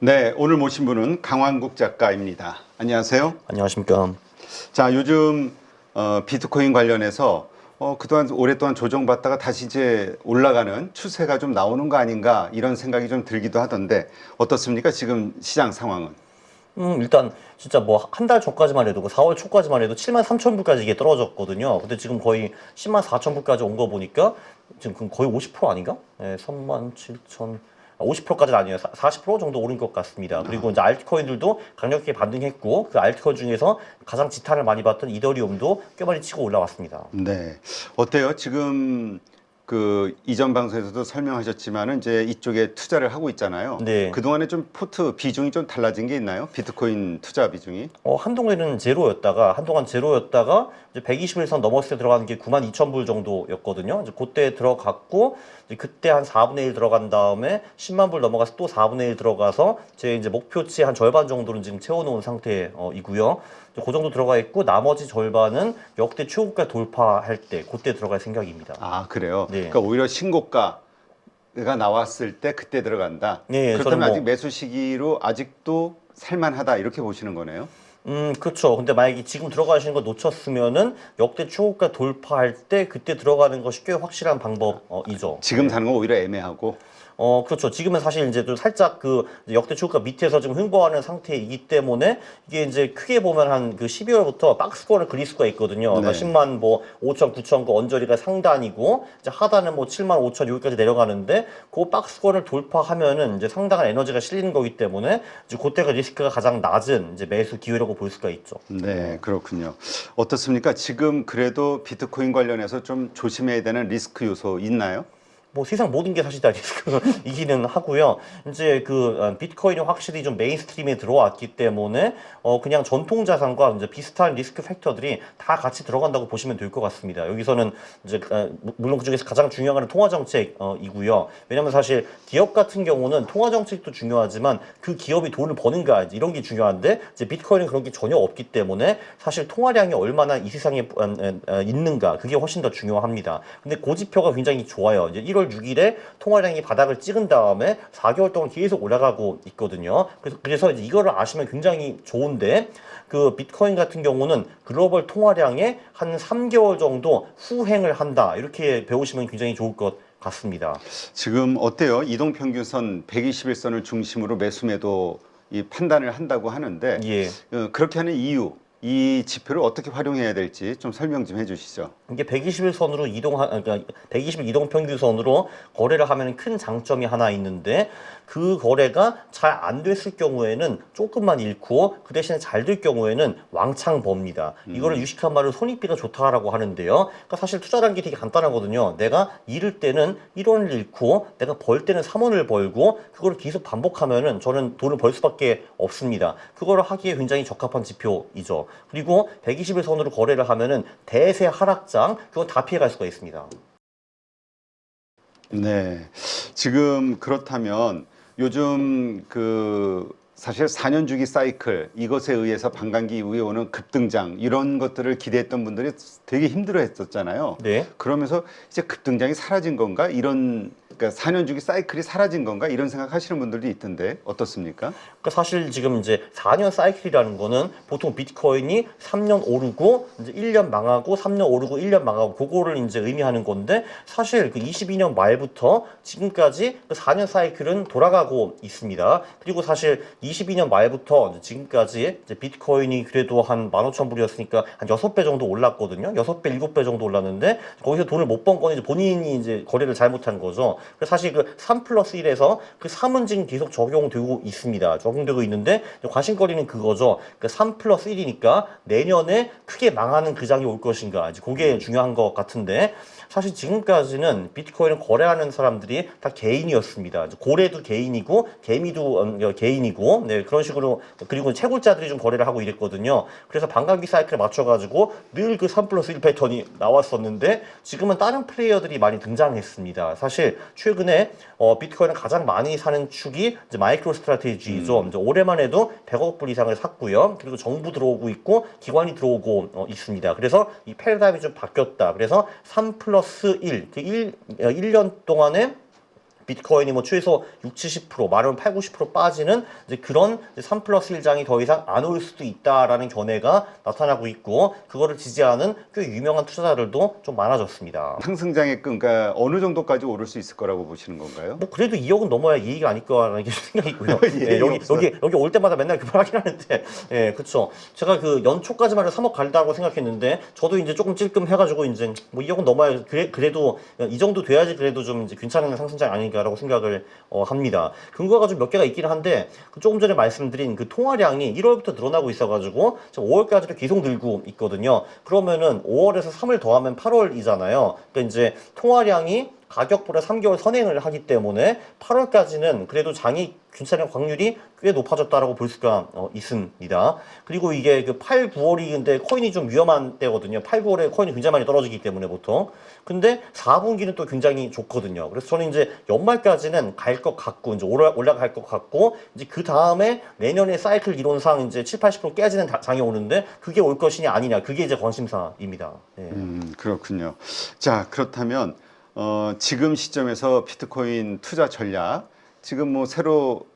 네, 오늘 모신 분은 강환국 작가입니다. 안녕하세요. 안녕하십니까. 자, 요즘 어, 비트코인 관련해서 어, 그동안 오랫동안 조정받다가 다시 이제 올라가는 추세가 좀 나오는 거 아닌가 이런 생각이 좀 들기도 하던데 어떻습니까? 지금 시장 상황은? 음, 일단 진짜 뭐 한 달 전까지만 해도 그 4월 초까지만 해도 7만 3천 불까지 이게 떨어졌거든요. 근데 지금 거의 10만 4천 불까지 온 거 보니까 지금 거의 50% 아닌가? 네, 3만 7천 50%까지는 아니에요. 40% 정도 오른 것 같습니다. 그리고 이제 알트코인들도 강력하게 반등했고 그 알트코인 중에서 가장 지탄을 많이 받던 이더리움도 꽤 많이 치고 올라왔습니다. 네. 어때요? 지금 그 이전 방송에서도 설명하셨지만은 이제 이쪽에 투자를 하고 있잖아요. 네. 그동안에 좀 포트 비중이 좀 달라진 게 있나요? 비트코인 투자 비중이? 어, 한동안에는 제로였다가 한동안 제로였다가 이제 120일선 넘었을 때 들어가는 게 9만 2천 불 정도였거든요. 이제 그때 들어갔고 이제 그때 한 4분의 1 들어간 다음에 10만 불 넘어가서 또 4분의 1 들어가서 제 이제 목표치 한 절반 정도는 지금 채워놓은 상태이고요. 그 정도 들어가 있고 나머지 절반은 역대 최고가 돌파할 때 그때 들어갈 생각입니다. 아, 그래요? 네. 그러니까 오히려 신고가 가 나왔을 때 그때 들어간다. 네, 그렇다면 저는 뭐- 아직 매수 시기로 아직도 살만하다 이렇게 보시는 거네요. 음, 그렇죠. 근데 만약에 지금 들어가시는 거 놓쳤으면은 역대 최고가 돌파할 때 그때 들어가는 것이 꽤 확실한 방법이죠. 지금 사는 건 오히려 애매하고. 어, 그렇죠. 지금은 사실 이제 좀 살짝 그 역대 최고가 밑에서 지금 흥보하는 상태이기 때문에 이게 이제 크게 보면 한 그 12월부터 박스권을 그릴 수가 있거든요. 그러니까 네. 10만 뭐 5천, 9천 그 언저리가 상단이고 이제 하단은 뭐 7만 5천 여기까지 내려가는데 그 박스권을 돌파하면은 이제 상당한 에너지가 실리는 거기 때문에 이제 그때가 리스크가 가장 낮은 이제 매수 기회라고 볼 수가 있죠. 네, 그렇군요. 어떻습니까? 지금 그래도 비트코인 관련해서 좀 조심해야 되는 리스크 요소 있나요? 뭐 세상 모든 게 사실 다 리스크이기는 하고요. 이제 그 어, 비트코인이 확실히 좀 메인스트림에 들어왔기 때문에 어 그냥 전통 자산과 이제 비슷한 리스크 팩터들이 다 같이 들어간다고 보시면 될 것 같습니다. 여기서는 이제 어, 무- 물론 그 중에서 가장 중요한 건 통화 정책이고요. 왜냐하면 사실 기업 같은 경우는 통화 정책도 중요하지만 그 기업이 돈을 버는가 이런 게 중요한데 이제 비트코인은 그런 게 전혀 없기 때문에 사실 통화량이 얼마나 이 세상에 어, 어, 어, 있는가 그게 훨씬 더 중요합니다. 근데 고지표가 굉장히 좋아요. 이제 1월 6일에 통화량이 바닥을 찍은 다음에 4개월 동안 계속 올라가고 있거든요. 그래서 그래서 이제 이거를 아시면 굉장히 좋은데 그 비트코인 같은 경우는 글로벌 통화량의 한 3개월 정도 후행을 한다. 이렇게 배우시면 굉장히 좋을 것 같습니다. 지금 어때요? 이동 평균선 121선을 중심으로 매수 매도 이 판단을 한다고 하는데 예. 어, 그렇게 하는 이유, 이 지표를 어떻게 활용해야 될지 좀 설명 좀 해주시죠. 이게 121선으로 이동 그러니까 120일 이동 평균선으로 거래를 하면 큰 장점이 하나 있는데 그 거래가 잘 안 됐을 경우에는 조금만 잃고 그 대신에 잘 될 경우에는 왕창 법니다. 이거를 유식한 말로 손익비가 좋다라고 하는데요. 그러니까 사실 투자라는 게 되게 간단하거든요. 내가 잃을 때는 1원을 잃고 내가 벌 때는 3원을 벌고 그거를 계속 반복하면은 저는 돈을 벌 수밖에 없습니다. 그거를 하기에 굉장히 적합한 지표이죠. 그리고 120일 선으로 거래를 하면은 대세 하락장 그건 다 피해갈 수가 있습니다. 네. 지금 그렇다면 요즘 그 사실 4년 주기 사이클 이것에 의해서 반감기 이후에 오는 급등장 이런 것들을 기대했던 분들이 되게 힘들어 했었잖아요. 네. 그러면서 이제 급등장이 사라진 건가? 이런 그러니까 4년 주기 사이클이 사라진 건가? 이런 생각 하시는 분들도 있던데 어떻습니까? 그러니까 사실 지금 이제 4년 사이클이라는 거는 보통 비트코인이 3년 오르고 이제 1년 망하고 3년 오르고 1년 망하고 그거를 이제 의미하는 건데 사실 그 22년 말부터 지금까지 그 4년 사이클은 돌아가고 있습니다. 그리고 사실 22년 말부터 지금까지 이제 비트코인이 그래도 한 15,000불이었으니까 한 6배 정도 올랐거든요. 6배, 7배 정도 올랐는데 거기서 돈을 못 번 건 이제 본인이 이제 거래를 잘못한 거죠. 사실 그 3 플러스 1에서 그 3은 지금 계속 적용되고 있습니다. 적용되고 있는데 관심거리는 그거죠. 그3 플러스 1이니까 내년에 크게 망하는 그 장이 올 것인가. 이제 그게 중요한 것 같은데 사실 지금까지는 비트코인을 거래하는 사람들이 다 개인이었습니다. 고래도 개인이고 개미도 음, 개인이고 네, 그런 식으로 그리고 채굴자들이 좀 거래를 하고 이랬거든요. 그래서 반감기 사이클에 맞춰가지고 늘 그 3 플러스 1 패턴이 나왔었는데 지금은 다른 플레이어들이 많이 등장했습니다. 사실 최근에 어, 비트코인을 가장 많이 사는 축이 이제 마이크로 스트라테지죠. 이제 올해만 해도 100억 불 이상을 샀고요. 그리고 정부 들어오고 있고 기관이 들어오고 어, 있습니다. 그래서 이 패러다임이 좀 바뀌었다. 그래서 3 플러스 1, 그 1, 1년 동안에 비트코인이 뭐 최소 6, 70% 말하면 8, 90% 빠지는 이제 그런 3 플러스 1장이 더 이상 안 올 수도 있다라는 견해가 나타나고 있고 그거를 지지하는 꽤 유명한 투자자들도 좀 많아졌습니다. 상승장의 끈, 그러니까 어느 정도까지 오를 수 있을 거라고 보시는 건가요? 뭐 그래도 2억은 넘어야 이익이 아닐까라는 게 생각이고요. 예, 여기 없어요. 여기 여기 올 때마다 맨날 그 말 하긴 하는데, 예, 그렇죠. 제가 그 연초까지만 해도 3억 갈다고 생각했는데, 저도 이제 조금 찔끔 해가지고 이제 뭐 2억은 넘어야 그래 그래도 이 정도 돼야지 그래도 좀 이제 괜찮은 상승장 아닌가 라고 생각을 어, 합니다. 근거가 좀 몇 개가 있기는 한데, 그 조금 전에 말씀드린 그 통화량이 1월부터 늘어나고 있어가지고 지금 5월까지도 계속 늘고 있거든요. 그러면은 5월에서 3월 더하면 8월이잖아요. 그러니까 이제 통화량이 가격보다 3개월 선행을 하기 때문에 8월까지는 그래도 장이 괜찮은 확률이 꽤 높아졌다라고 볼 수가 어, 있습니다. 그리고 이게 그 8, 9월이 근데 코인이 좀 위험한 때거든요. 8, 9월에 코인이 굉장히 많이 떨어지기 때문에 보통. 근데 4분기는 또 굉장히 좋거든요. 그래서 저는 이제 연말까지는 갈 것 같고 이제 올라, 올라갈 것 같고 이제 그 다음에 내년에 사이클 이론상 이제 7, 80% 깨지는 다- 장이 오는데 그게 올 것이냐 아니냐 그게 이제 관심사입니다. 예. 음, 그렇군요. 자, 그렇다면 어, 지금 시점에서 비트코인 투자 전략 지금 뭐 새로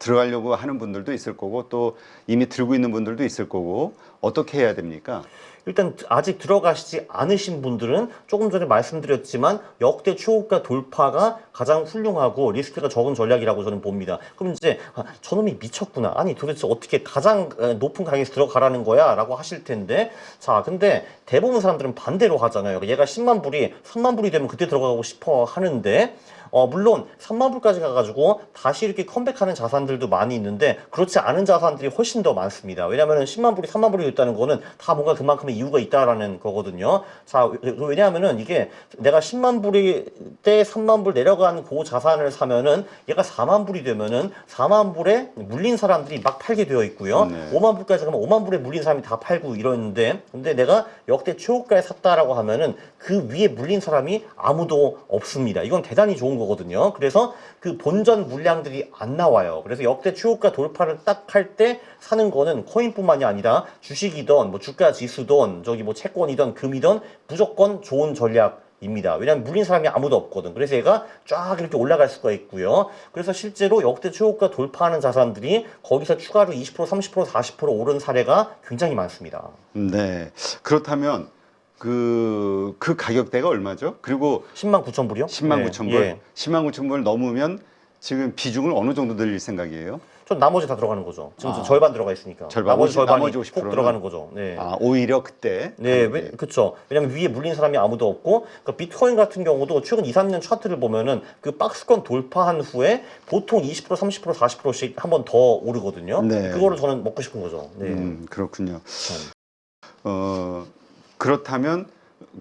들어가려고 하는 분들도 있을 거고 또 이미 들고 있는 분들도 있을 거고 어떻게 해야 됩니까? 일단 아직 들어가시지 않으신 분들은 조금 전에 말씀드렸지만 역대 최고가 돌파가 가장 훌륭하고 리스크가 적은 전략이라고 저는 봅니다. 그럼 이제 아, 저놈이 미쳤구나. 아니 도대체 어떻게 가장 에, 높은 가격에서 들어가라는 거야? 라고 하실 텐데 자 근데 대부분 사람들은 반대로 하잖아요. 얘가 10만 불이 3만 불이 되면 그때 들어가고 싶어 하는데 어, 물론 3만 불까지 가가지고 다시 이렇게 컴백하는 자산들도 많이 있는데 그렇지 않은 자산들이 훨씬 더 많습니다. 왜냐하면 10만 불이 3만 불이 됐다는 거는 다 뭔가 그만큼의 이유가 있다라는 거거든요. 자, 왜냐하면은 이게 내가 10만 불이 때 3만 불 내려간 그 자산을 사면은 얘가 4만 불이 되면은 4만 불에 물린 사람들이 막 팔게 되어 있고요. 네. 5만 불까지 가면 5만 불에 물린 사람이 다 팔고 이러는데 근데 내가 역대 최고가에 샀다라고 하면은 그 위에 물린 사람이 아무도 없습니다. 이건 대단히 좋은 거거든요. 그래서 그 본전 물량들이 안 나와요. 그래서 역대 최고가 돌파를 딱 할 때 사는 거는 코인뿐만이 아니라 주식이든 뭐 주가 지수 든 저기 뭐 채권이든 금이든 무조건 좋은 전략 입니다. 왜냐하면 물린 사람이 아무도 없거든. 그래서 얘가 쫙 이렇게 올라갈 수가 있고요. 그래서 실제로 역대 최고가 돌파하는 자산들이 거기서 추가로 20%, 30%, 40% 오른 사례가 굉장히 많습니다. 네. 그렇다면 그, 그 가격대가 얼마죠? 그리고 10만 9천 불이요? 10만 네, 9천 불, 예. 10만 9천 불 넘으면 지금 비중을 어느 정도 늘릴 생각이에요? 전 나머지 다 들어가는 거죠. 지금 아. 저 절반 들어가 있으니까. 절반, 나머지 50, 절반이 나머지 꼭 50% 는? 들어가는 거죠. 네. 아, 오히려 그때. 네, 가격이. 왜, 그쵸. 왜냐면 위에 물린 사람이 아무도 없고, 그러니까 비트코인 같은 경우도 최근 2, 3년 차트를 보면은 그 박스권 돌파한 후에 보통 20%, 30%, 40%씩 한 번 더 오르거든요. 네. 그거를 저는 먹고 싶은 거죠. 네. 음, 그렇군요. 참. 어, 그렇다면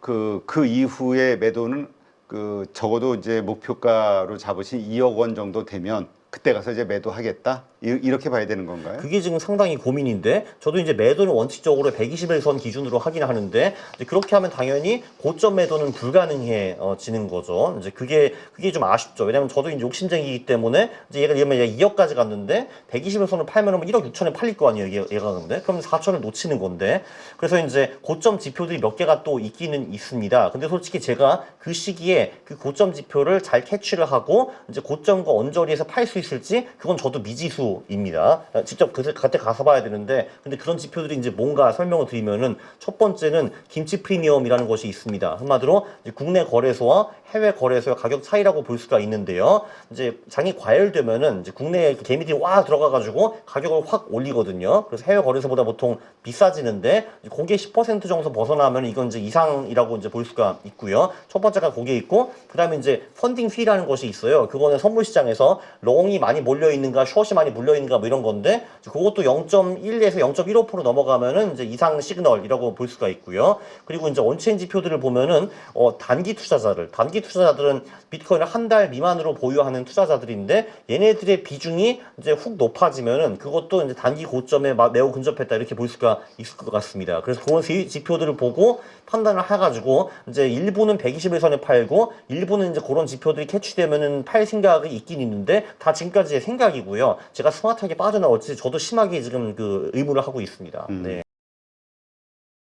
그, 그 이후에 매도는 그 적어도 이제 목표가로 잡으신 2억 원 정도 되면 그때 가서 이제 매도하겠다? 이- 이렇게 봐야 되는 건가요? 그게 지금 상당히 고민인데 저도 이제 매도는 원칙적으로 121선 기준으로 하긴 하는데 그렇게 하면 당연히 고점 매도는 불가능해지는 거죠. 이제 그게 그게 좀 아쉽죠. 왜냐면 저도 이제 욕심쟁이기 때문에 이제 얘가 얘가 2억까지 갔는데 121선을 팔면은 뭐 1억 6천에 팔릴 거 아니에요. 얘, 얘가 근데 그럼 4천을 놓치는 건데 그래서 이제 고점 지표들이 몇 개가 또 있기는 있습니다. 근데 솔직히 제가 그 시기에 그 고점 지표를 잘 캐치를 하고 이제 고점과 언저리에서 팔 수 있을지 그건 저도 미지수 입니다. 직접 그 그때 가서 봐야 되는데 근데 그런 지표들이 이제 뭔가 설명을 드리면은 첫 번째는 김치 프리미엄이라는 것이 있습니다. 한마디로 국내 거래소와 해외 거래소의 가격 차이라고 볼 수가 있는데요. 이제 장이 과열되면은 이제 국내 개미들이 와 들어가가지고 가격을 확 올리거든요. 그래서 해외 거래소보다 보통 비싸지는데 그게 10% 정도 벗어나면 이건 이제 이상이라고 이제 볼 수가 있고요. 첫 번째가 그게 있고 그다음에 이제 펀딩 피라는 것이 있어요. 그거는 선물 시장에서 롱이 많이 몰려 있는가, 숏이 많이 몰려 있는가 뭐 이런 건데 그것도 0.1에서 0.15% 넘어가면은 이제 이상 시그널이라고 볼 수가 있고요. 그리고 이제 온체인 지표들을 보면은 어, 단기 투자자들, 단기 투자자들은 비트코인을 한 달 미만으로 보유하는 투자자들인데 얘네들의 비중이 이제 훅 높아지면은 그것도 이제 단기 고점에 마- 매우 근접했다 이렇게 볼 수가 있을 것 같습니다. 그래서 그런 세- 지표들을 보고 판단을 해가지고 이제 일부는 121선에 팔고 일부는 이제 그런 지표들이 캐치되면은 팔 생각이 있긴 있는데 다 지금까지의 생각이고요. 제가 스마트하게 빠져나올지 저도 심하게 지금 그 의무를 하고 있습니다. 음. 네.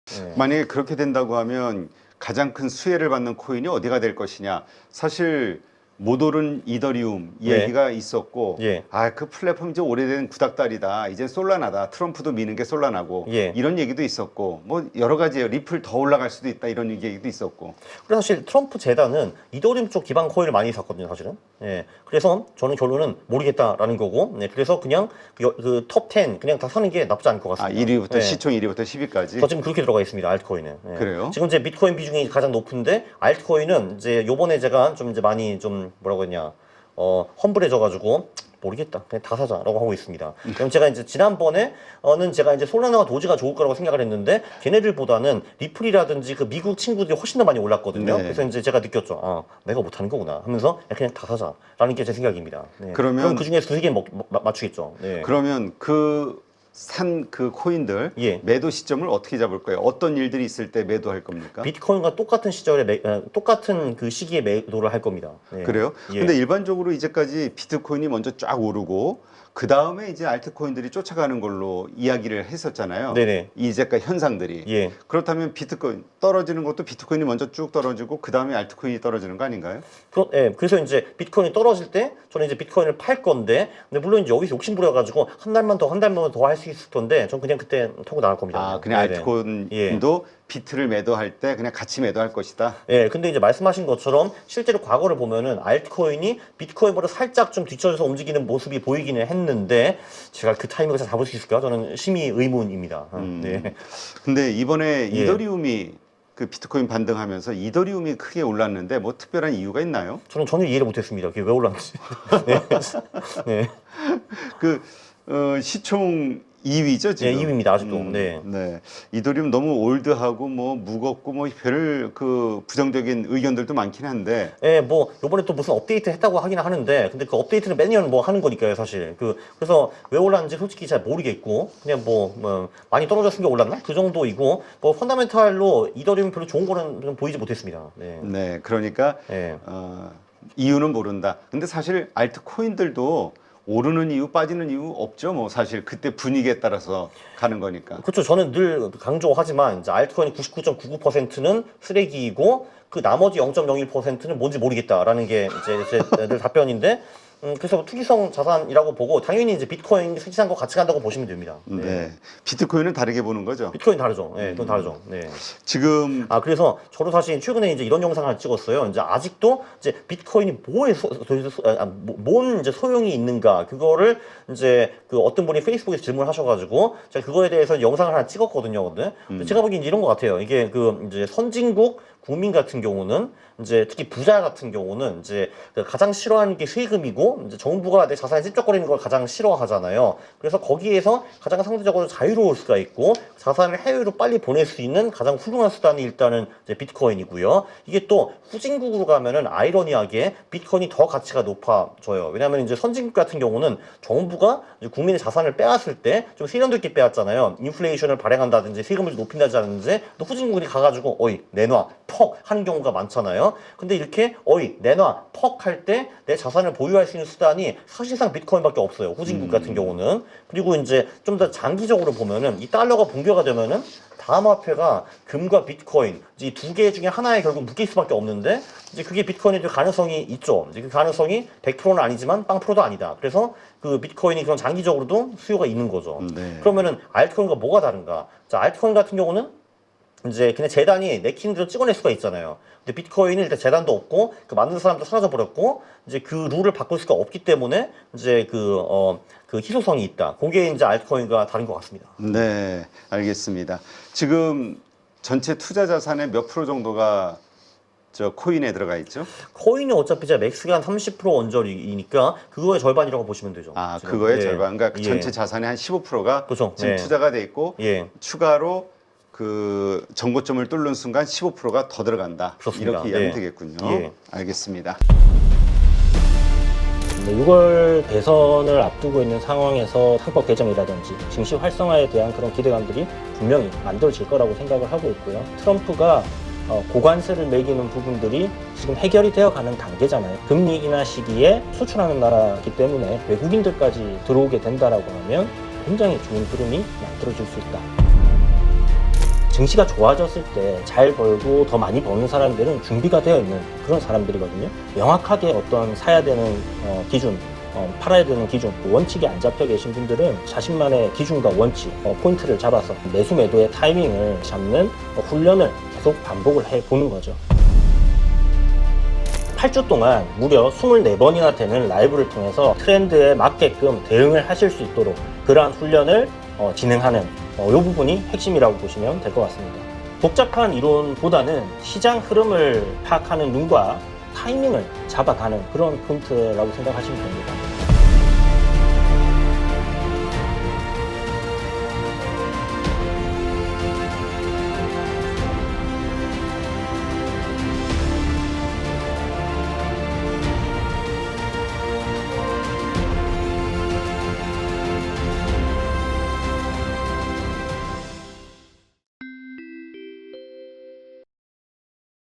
네. 만약에 그렇게 된다고 하면 가장 큰 수혜를 받는 코인이 어디가 될 것이냐? 사실 못 오른 이더리움 네. 이야기가 있었고 예. 아 그 플랫폼 이제 오래된 구닥다리다 이제 솔라나다 트럼프도 미는 게 솔라나고 예. 이런 얘기도 있었고 뭐 여러 가지예요 리플 더 올라갈 수도 있다 이런 얘기도 있었고 그래서 사실 트럼프 재단은 이더리움 쪽 기반 코인을 많이 샀거든요, 사실은. 예. 그래서 저는 결론은 모르겠다라는 거고, 네. 그래서 그냥 그톱10 그냥 다 사는 게 나쁘지 않을 것아 같습니다. 1위부터 예. 시총 1위부터 10위까지 저 지금 그렇게 들어가 있습니다, 알트코인은. 예. 그래요? 지금 이제 비트코인 비중이 가장 높은데, 알트코인은 이제 요번에 제가 좀 이제 많이 좀 뭐라고 했냐, 어, 험블해져가지고, 모르겠다. 그냥 다 사자라고 하고 있습니다. 음. 그럼 제가 이제 지난번에는 제가 이제 솔라나와 도지가 좋을 거라고 생각을 했는데 걔네들보다는 리플이라든지 그 미국 친구들이 훨씬 더 많이 올랐거든요. 네. 그래서 이제 제가 느꼈죠. 아, 내가 못하는 거구나 하면서 야, 그냥 다 사자라는 게 제 생각입니다. 네. 그러면- 그럼 그 중에 두세 개 맞추겠죠. 네. 그러면 그 산 그 코인들 예. 매도 시점을 어떻게 잡을 거예요? 어떤 일들이 있을 때 매도할 겁니까? 비트코인과 똑같은 시절에 매, 어, 똑같은 그 시기에 매도를 할 겁니다. 네. 그래요? 예. 근데 일반적으로 이제까지 비트코인이 먼저 쫙 오르고 그 다음에 이제 알트코인들이 쫓아가는 걸로 이야기를 했었잖아요. 네네. 이제까지 현상들이. 예. 그렇다면 비트코인 떨어지는 것도 비트코인이 먼저 쭉 떨어지고 그 다음에 알트코인이 떨어지는 거 아닌가요? 그, 예, 그래서 이제 비트코인이 떨어질 때 저는 이제 비트코인을 팔 건데, 근데 물론 이제 여기서 욕심 부려가지고 한 달만 더, 한 달만 더 할 수 있을 건데, 전 그냥 그때 타고 나갈 겁니다. 아, 그냥 네네. 알트코인도 비트를 매도할 때 그냥 같이 매도할 것이다. 예, 근데 이제 말씀하신 것처럼 실제로 과거를 보면은 알트코인이 비트코인보다 살짝 좀 뒤쳐져서 움직이는 모습이 보이기는 했는데 제가 그 타이밍을 잘 잡을 수 있을까요? 저는 심히 의문입니다. 음. 네. 근데 이번에 예. 이더리움이 그 비트코인 반등하면서 이더리움이 크게 올랐는데 뭐 특별한 이유가 있나요? 저는 전혀 이해를 못했습니다. 그게 왜 올랐는지. 네. 네. 그 어, 시총 2위죠 지금. 네, 2위입니다, 아직도. 네. 네. 이더리움 너무 올드하고 뭐 무겁고 뭐 별 그 부정적인 의견들도 많긴 한데 예, 뭐 요번에 또 무슨 업데이트 했다고 하긴 하는데 근데 그 업데이트는 매년 뭐 하는 거니까요, 사실. 그 그래서 왜 올랐는지 솔직히 잘 모르겠고 그냥 뭐, 뭐 많이 떨어졌으니까 올랐나? 그 정도이고 뭐 펀더멘탈로 이더리움 별로 좋은 거는 좀 보이지 못했습니다. 네. 네. 그러니까 예. 어, 이유는 모른다. 근데 사실 알트 코인들도 오르는 이유 빠지는 이유 없죠. 뭐 사실 그때 분위기에 따라서 가는 거니까. 그렇죠. 저는 늘 강조하지만 이제 알트코인 99.99%는 쓰레기이고 그 나머지 0.01%는 뭔지 모르겠다라는 게 이제 제늘 답변인데 음, 그래서 투기성 자산이라고 보고 당연히 이제 비트코인 생산과 같이 간다고 보시면 됩니다. 네. 네. 비트코인은 다르게 보는 거죠. 비트코인 다르죠. 네, 그건 다르죠. 네. 지금 아 그래서 저도 사실 최근에 이제 이런 영상을 찍었어요. 이제 아직도 이제 비트코인이 뭐에 소, 도대체 소- 아, 뭐- 뭔 이제 소용이 있는가 그거를 이제 그 어떤 분이 페이스북에서 질문하셔가지고 제가 그거에 대해서 영상을 하나 찍었거든요. 근데 근데 제가 보기엔 이런 것 같아요. 이게 그 이제 선진국 국민 같은 경우는 이제 특히 부자 같은 경우는 이제 그 가장 싫어하는 게 세금이고 이제 정부가 내 자산에 찝쩍거리는 걸 가장 싫어하잖아요. 그래서 거기에서 가장 상대적으로 자유로울 수가 있고 자산을 해외로 빨리 보낼 수 있는 가장 훌륭한 수단이 일단은 이제 비트코인이고요. 이게 또 후진국으로 가면은 아이러니하게 비트코인이 더 가치가 높아져요. 왜냐하면 이제 선진국 같은 경우는 정부가 이제 국민의 자산을 빼앗을 때 좀 세련도 있게 빼앗잖아요. 인플레이션을 발행한다든지 세금을 높인다든지 또 후진국이 가가지고 어이 내놔 퍽 하는 경우가 많잖아요. 근데 이렇게 어이 내놔 퍽 할 때 내 자산을 보유할 수 있는 수단이 사실상 비트코인밖에 없어요. 후진국 같은 경우는 그리고 이제 좀 더 장기적으로 보면은 이 달러가 붕괴가 되면은 다음 화폐가 금과 비트코인 이 두 개 중에 하나에 결국 묶일 수밖에 없는데 이제 그게 비트코인이 될 가능성이 있죠. 이제 그 가능성이 100%는 아니지만 빵 프로도 아니다. 그래서 그 비트코인이 그런 장기적으로도 수요가 있는 거죠. 네. 그러면은 알트코인과 뭐가 다른가? 자, 알트코인 같은 경우는 이제 그냥 재단이 대로 찍어낼 수가 있잖아요. 근데 비트코인은 일단 재단도 없고 그 만든 사람도 사라져 버렸고 이제 그 룰을 바꿀 수가 없기 때문에 이제 그 어 그 희소성이 있다. 그게 이제 알트코인과 다른 것 같습니다. 네, 알겠습니다. 지금 전체 투자 자산의 몇 프로 정도가 저 코인에 들어가 있죠? 코인이 어차피 제 맥스가 한 30% 원저리니까 그거의 절반이라고 보시면 되죠. 아, 지금. 그거의 예. 절반. 그러니까 예. 전체 자산의 한 15%가 그렇죠. 지금 네. 투자가 돼 있고 예. 추가로 그 정고점을 뚫는 순간 15%가 더 들어간다. 그렇습니다. 이렇게 이해하면 네. 되겠군요. 예. 알겠습니다. 네, 6월 대선을 앞두고 있는 상황에서 헌법 개정이라든지 증시 활성화에 대한 그런 기대감들이 분명히 만들어질 거라고 생각을 하고 있고요. 트럼프가 어, 고관세를 매기는 부분들이 지금 해결이 되어 가는 단계잖아요. 금리 인하 시기에 수출하는 나라이기 때문에 외국인들까지 들어오게 된다라고 하면 굉장히 좋은 흐름이 만들어질 수 있다. 증시가 좋아졌을 때 잘 벌고 더 많이 버는 사람들은 준비가 되어 있는 그런 사람들이거든요. 명확하게 어떤 사야 되는 어, 기준, 어, 팔아야 되는 기준, 그 원칙이 안 잡혀 계신 분들은 자신만의 기준과 원칙, 어, 포인트를 잡아서 매수 매도의 타이밍을 잡는 어, 훈련을 계속 반복을 해 보는 거죠. 8주 동안 무려 24번이나 되는 라이브를 통해서 트렌드에 맞게끔 대응을 하실 수 있도록 그러한 훈련을 어, 진행하는 어, 이 부분이 핵심이라고 보시면 될 것 같습니다. 복잡한 이론보다는 시장 흐름을 파악하는 눈과 타이밍을 잡아가는 그런 포인트라고 생각하시면 됩니다.